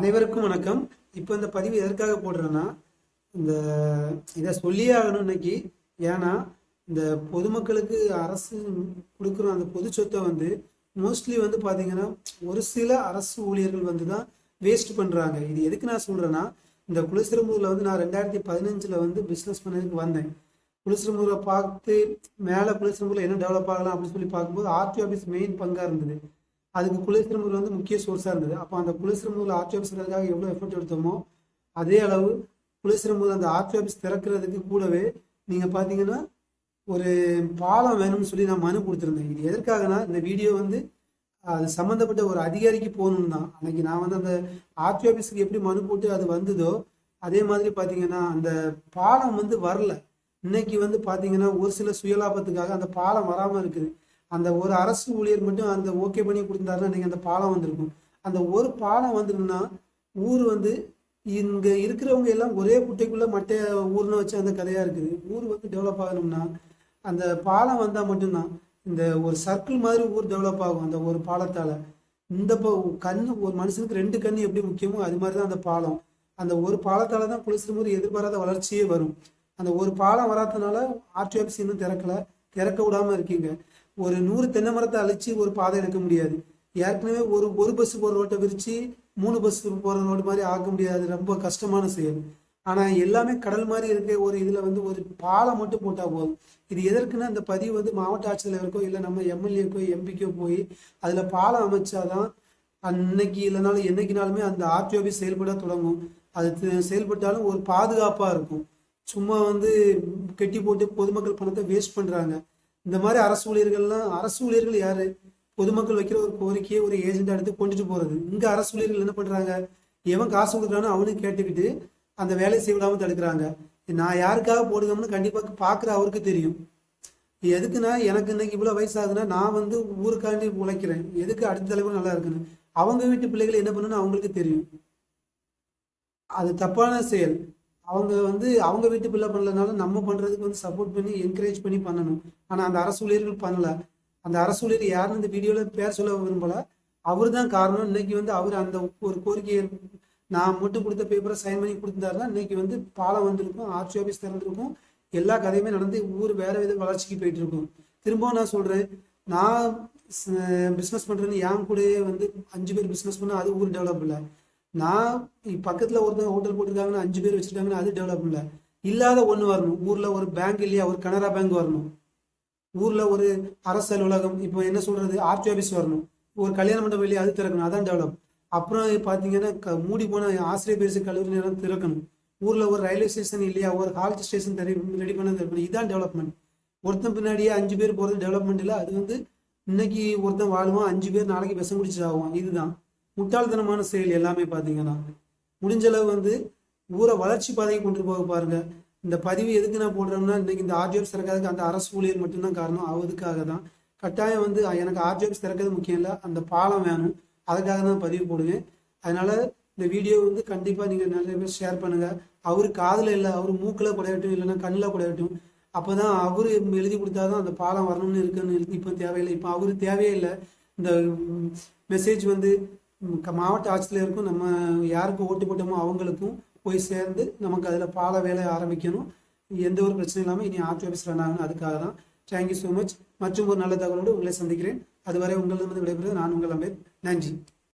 அனைவருக்கும் வணக்கம். இப்போ இந்த பதிவு எதற்காக போடுறேன்னா இந்த இதை சொல்லியே ஆகணும் இன்னைக்கு. ஏன்னா இந்த பொதுமக்களுக்கு அரசு கொடுக்குற அந்த பொது சொத்தை வந்து மோஸ்ட்லி வந்து பார்த்தீங்கன்னா ஒரு சில அரசு ஊழியர்கள் வந்து தான் வேஸ்ட் பண்ணுறாங்க இது எதுக்கு நான் சொல்கிறேன்னா இந்த குளிசிரம்பூரில் வந்து நான் ரெண்டாயிரத்தி பதினஞ்சில் வந்து பிஸ்னஸ் பண்ணதுக்கு வந்தேன். குளிசிரம்பூரை பார்த்து மேலே குளிசிரம்பூரில் என்ன டெவலப் ஆகலாம் அப்படின்னு சொல்லி பார்க்கும்போது ஆர்டி ஆஃபீஸ் மெயின் பங்காக இருந்தது. அதுக்கு குளிசிரம்பூர் வந்து முக்கிய சோர்ஸாக இருந்தது. அப்போ அந்த குளிசிரம்பூரில் ஆர்டி ஆஃபீஸ் இருக்கிறதுக்காக எவ்வளோ எஃபர்ட் எடுத்தோமோ அதே அளவு குளிசிரம்பூர் அந்த ஆர்டி ஆஃபீஸ் திறக்கிறதுக்கு கூடவே நீங்கள் பார்த்தீங்கன்னா ஒரு பாலம் வேணும்னு சொல்லி நான் மனு கொடுத்துருந்தேன். இது எதற்காகனா இந்த வீடியோ வந்து அது சம்மந்தப்பட்ட ஒரு அதிகாரிக்கு போகணும்னு தான். அன்னைக்கு நான் வந்து அந்த ஆர்டி ஆஃபீஸுக்கு எப்படி மனு போட்டு அது வந்ததோ அதே மாதிரி பார்த்தீங்கன்னா அந்த பாலம் வந்து வரல. இன்னைக்கு வந்து பார்த்தீங்கன்னா ஒரு சில சுயலாபத்துக்காக அந்த பாலம் வராமல் இருக்குது. அந்த ஒரு அரசு ஊழியர் மட்டும் அந்த ஓகே பண்ணி கொடுத்தாருன்னா இன்னைக்கு அந்த பாலம் வந்திருக்கும். அந்த ஒரு பாலம் வந்துருன்னா ஊர் வந்து இங்க இருக்கிறவங்க எல்லாம் ஒரே குட்டைக்குள்ள மட்டை ஊர்னு வச்ச அந்த கதையா இருக்குது. ஊர் வந்து டெவலப் ஆகணும்னா அந்த பாலம் வந்தா மட்டும்தான் இந்த ஒரு சர்க்கிள் மாதிரி ஊர் டெவலப் ஆகும் அந்த ஒரு பாலத்தால. இந்த கண் ஒரு மனுஷனுக்கு ரெண்டு கண் எப்படி முக்கியமோ அது மாதிரி தான் அந்த பாலம். அந்த ஒரு பாலத்தால தான் குளிசிறுமுறை எதிர்பாராத வளர்ச்சியே வரும். அந்த ஒரு பாலம் வராதனால ஆர்டி இன்னும் திறக்கல. திறக்க விடாம இருக்கீங்க. ஒரு நூறு தென்னை மரத்தை அழிச்சு ஒரு பாதை எடுக்க முடியாது. ஏற்கனவே ஒரு ஒரு பஸ் போகிற ரோட்டை விரித்து மூணு பஸ் போகிற ரோடு மாதிரி ஆக்க முடியாது. ரொம்ப கஷ்டமான செயல். ஆனால் எல்லாமே கடல் மாதிரி இருக்க ஒரு இதில் வந்து ஒரு பாலம் மட்டும் போட்டால் போதும். இது எதற்குன்னா இந்த பதிவு வந்து மாவட்ட ஆட்சித்தலைவருக்கோ இல்லை நம்ம எம்எல்ஏக்கோ எம்பிக்கோ போய் அதில் பாலம் அமைச்சாதான் அன்னைக்கு இல்லைனாலும் என்னைக்குனாலுமே அந்த ஆர்டிஓபி செயல்பட தொடங்கும். அது செயல்பட்டாலும் ஒரு பாதுகாப்பாக இருக்கும். சும்மா வந்து கெட்டி போட்டு பொதுமக்கள் பணத்தை வேஸ்ட் பண்ணுறாங்க இந்த மாதிரி அரசு ஊழியர்கள்லாம் அரசு ஊழியர்கள் யாரு? பொதுமக்கள் வைக்கிற ஒரு கோரிக்கையை ஒரு ஏஜென்ட் எடுத்து கொண்டுட்டு போறது. இங்க அரசு ஊழியர்கள் என்ன பண்றாங்க? எவன் காசு கொடுக்குறானோ அவனுக்கு கேட்டுக்கிட்டு அந்த வேலையை செய்ய விடாம தடுக்கிறாங்க. நான் யாருக்காக போடுங்கன்னு கண்டிப்பாக பார்க்குற அவருக்கு தெரியும். எதுக்குன்னா எனக்கு இன்னைக்கு இவ்வளோ வயசு ஆகுதுன்னா நான் வந்து ஊருக்காண்டி உழைக்கிறேன். எதுக்கு அடுத்த தலைவர் நல்லா இருக்குன்னு அவங்க வீட்டு பிள்ளைகள் என்ன பண்ணணும்னு அவங்களுக்கு தெரியும். அது தப்பான செயல். அவங்க வந்து அவங்க வீட்டு பிள்ளை பண்ணலனாலும் நம்ம பண்றதுக்கு வந்து சப்போர்ட் பண்ணி என்கரேஜ் பண்ணி பண்ணணும். ஆனா அந்த அரசு ஊழியர்கள் பண்ணல. அந்த அரசு ஊழியர் யாருன்னு இந்த வீடியோல பேர் சொல்ல விரும்பல. அவர் தான் காரணம். இன்னைக்கு வந்து அவர் அந்த ஒரு கோரிக்கையை நான் மட்டும் கொடுத்த பேப்பரை சைன் பண்ணி கொடுத்தாருன்னா இன்னைக்கு வந்து பாலம் வந்திருக்கும் ஆர்ச்சி ஆஃபீஸ் திறந்திருக்கும். எல்லா கதையுமே நடந்து ஊர் வேற வித வளர்ச்சிக்கு போயிட்டு இருக்கும். திரும்பவும் நான் சொல்றேன் நான் பிஸ்னஸ் பண்றேன்னு என் கூடயே வந்து அஞ்சு பேர் பிஸ்னஸ் பண்ணா அது ஊர் டெவலப் இல்லை. நான் பக்கத்தில் ஒருத்தவங்க ஒருத்தங்க ஹோட்டல் போட்டிருக்காங்கன்னு அஞ்சு பேர் வச்சுருக்காங்கன்னா அது டெவலப் இல்லை. இல்லாத ஒன்று வரணும். ஊரில் ஒரு பேங்க் இல்லையா? ஒரு கனரா பேங்க் வரணும். ஊரில் ஒரு அரசு அலுவலகம் இப்போ என்ன சொல்கிறது ஆர்டி ஆஃபீஸ் வரணும். ஒரு கல்யாண மண்டபம் இல்லையா? அது திறக்கணும். அதான் டெவலப் அப்புறம் பார்த்தீங்கன்னா க- மூடி போன ஆசிரியர் பேசு கல்லூரி நேரம் திறக்கணும். ஊரில் ஒரு ரயில்வே ஸ்டேஷன் இல்லையா? ஒரு ஹால் ஸ்டேஷன் ரெடி பண்ண திறக்கணும் இதுதான் டெவலப்மெண்ட் ஒருத்தன் பின்னாடியே அஞ்சு பேர் போகிறது டெவலப்மெண்ட் இல்லை. அது வந்து இன்னைக்கு ஒருத்தன் வாழுவான் அஞ்சு பேர் நாளைக்கு விஷம் குடிச்சு ஆகும் இதுதான். முட்டாள்தனமான செயல் எல்லாமே பார்த்தீங்கன்னா முடிஞ்சளவு வந்து ஊரை வளர்ச்சி பாதையை கொண்டு போக பாருங்க. இந்த பதிவு எதுக்கு நான் போடுறேன்னா இன்னைக்கு இந்த ஆர்ஜிஎஃப் திறக்கிறதுக்கு அந்த அரசு ஊழியர் மட்டும்தான் காரணம் அவதுக்காக தான். கட்டாயம் வந்து எனக்கு ஆர்ஜிஎஃப் திறக்கிறது முக்கியம் இல்லை அந்த பாலம் வேணும். அதுக்காக தான் பதிவு போடுவேன். அதனால இந்த வீடியோ வந்து கண்டிப்பாக நீங்கள் நிறைய பேர் ஷேர் பண்ணுங்க. அவரு காதில் இல்லை அவர் மூக்கில் குடையட்டும் இல்லைன்னா கண்ணில் குடையட்டும். அப்பதான் அவரு எழுதி கொடுத்தாதான் அந்த பாலம் வரணும்னு இருக்குன்னு இப்போ தேவையில்லை. இப்போ அவரு தேவையே இல்லை. இந்த மெசேஜ் வந்து மாவட்ட ஆட்சித்தலைவருக்கும் நம்ம யாருக்கு ஓட்டு போட்டோமோ அவங்களுக்கும் போய் சேர்ந்து நமக்கு அதில் பால வேலை ஆரம்பிக்கணும். எந்த ஒரு பிரச்சனையும் இல்லாமல் இனி ஆர்டி ஆஃபீஸ் ரன் ஆகணும் அதுக்காக தான். தேங்க்யூ ஸோ மச் மற்றும் ஒரு நல்ல தகவலோடு உங்களை சந்திக்கிறேன். அதுவரை உங்களிடமிருந்து விடைபெறுவது நான் உங்கள் அம்பேத். நன்றி.